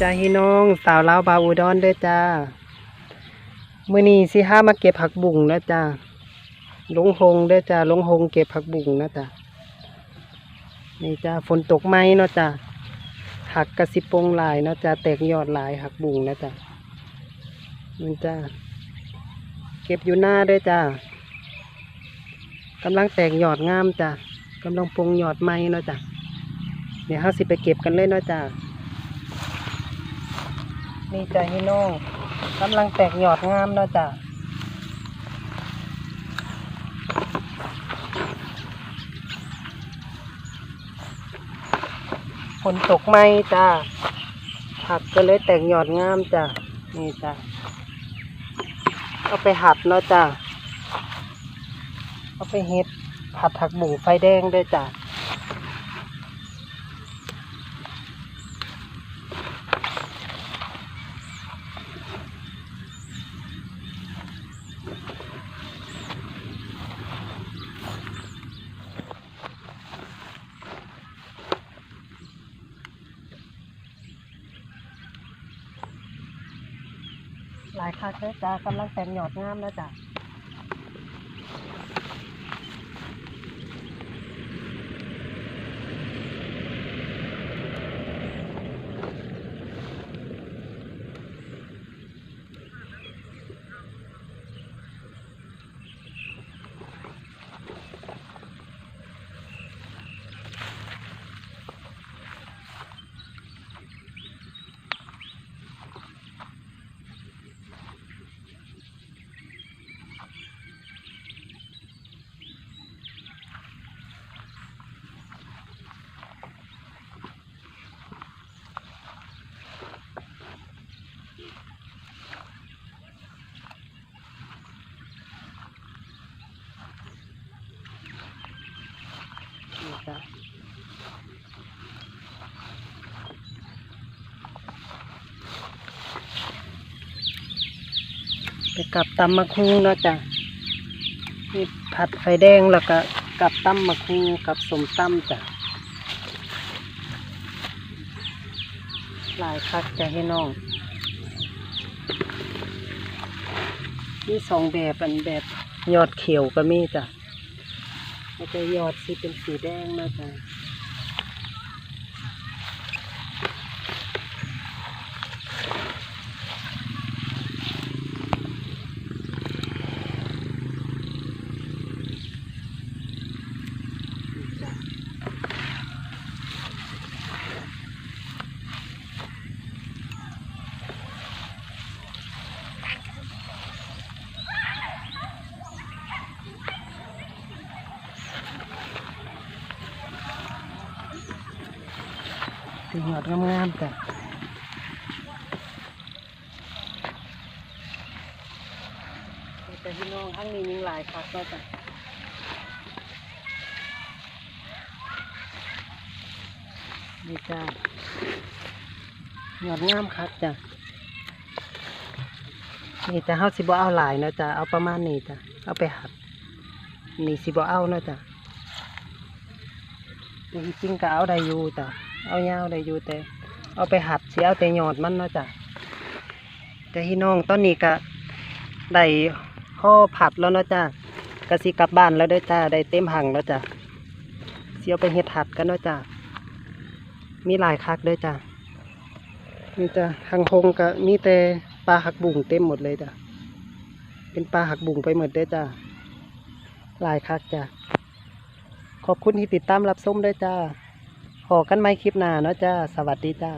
จ้าพี่น้องสาวลาวบาอุดรเด้อจ้ามื้อนี้สิห้ามาเก็บผักบุ้งแล้วจ้าลงหงด้อจ้าลงหงเก็บผักบุ้งนะจ้านี่จ้าฝนตกไหมเนาะจ้าหักกระสิปงลายเนาะจ้าแตกยอดลายหักบุ้งนะจ้านี่จ้าเก็บอยู่หน้าด้อจ้ากำลังแตกยอดงามจ้ากำลังปงยอดไหมเนาะจ้าเดี๋ยวเฮาสิไปเก็บกันเลยเนาะจ้า นี่จ้ะพี่น้องกำลังแตกยอดงามนะจ้ะฝนตกไหมจ้ะผักก็เลยแตกยอดงามจ้ะนี่จ้ะเอาไปหัดเนาะจ้ะเอาไปเฮ็ดผัดผักบุ้งไฟแดงด้วยจ้ะ หลายคักเลยจ้ากำลังแต่งหยอดงามแล้วจ้ะนี่จ้ะ ไปกลับตำมะคุงเนาะจ้ะนี่ผัดไฟแดงแล้วก็กลับตำมะคุงกับสมตำจ้ะหลายคักจะให้น้องมีสองแบบอันแบบยอดเขียวก็มีจ้ะแล้วก็ยอดสีเป็นสีแดงนะจ๊ะ เป็นยอดงามๆจ้ะแต่พี่น้องข้างนี้มีหลายคักก็จ้ะนี่จ้ายอดงามคักจ้ะนี่จ้ะเฮาสิบ่เอาหลายนะจ้ะเอาประมาณนี้จ้ะเอาไปหัดนี่สิบ่เอานะจ้ะจริงๆก็เอาได้อยู่จ้ะ เอายาวได้อยู่แต่ เอาไปหัดเสิเอาแต่หยอดมันเนาะจ้ะแต่พี่น้องตอนนี้ก็ได้ห่อผัดแล้วเนาะจ้ะก็สิกลับบ้านแล้วด้อจ้าได้เต็มหังแล้วจ้ะสิเอาไปเฮ็ดหัดกันเนาะจ้ะมีหลายคักด้อจ้ะนี่จ้ะทางพงก็มีแต่ปลาหักบุ่งเต็มหมดเลยจ้ะเป็นปลาหักบุ่งไปหมดเด้จ้ะหลายคักจ้ะขอบคุณที่ติดตามรับชมด้วยจ้า พอกันไหมคลิปหน้าเนาะจ้า สวัสดีจ้า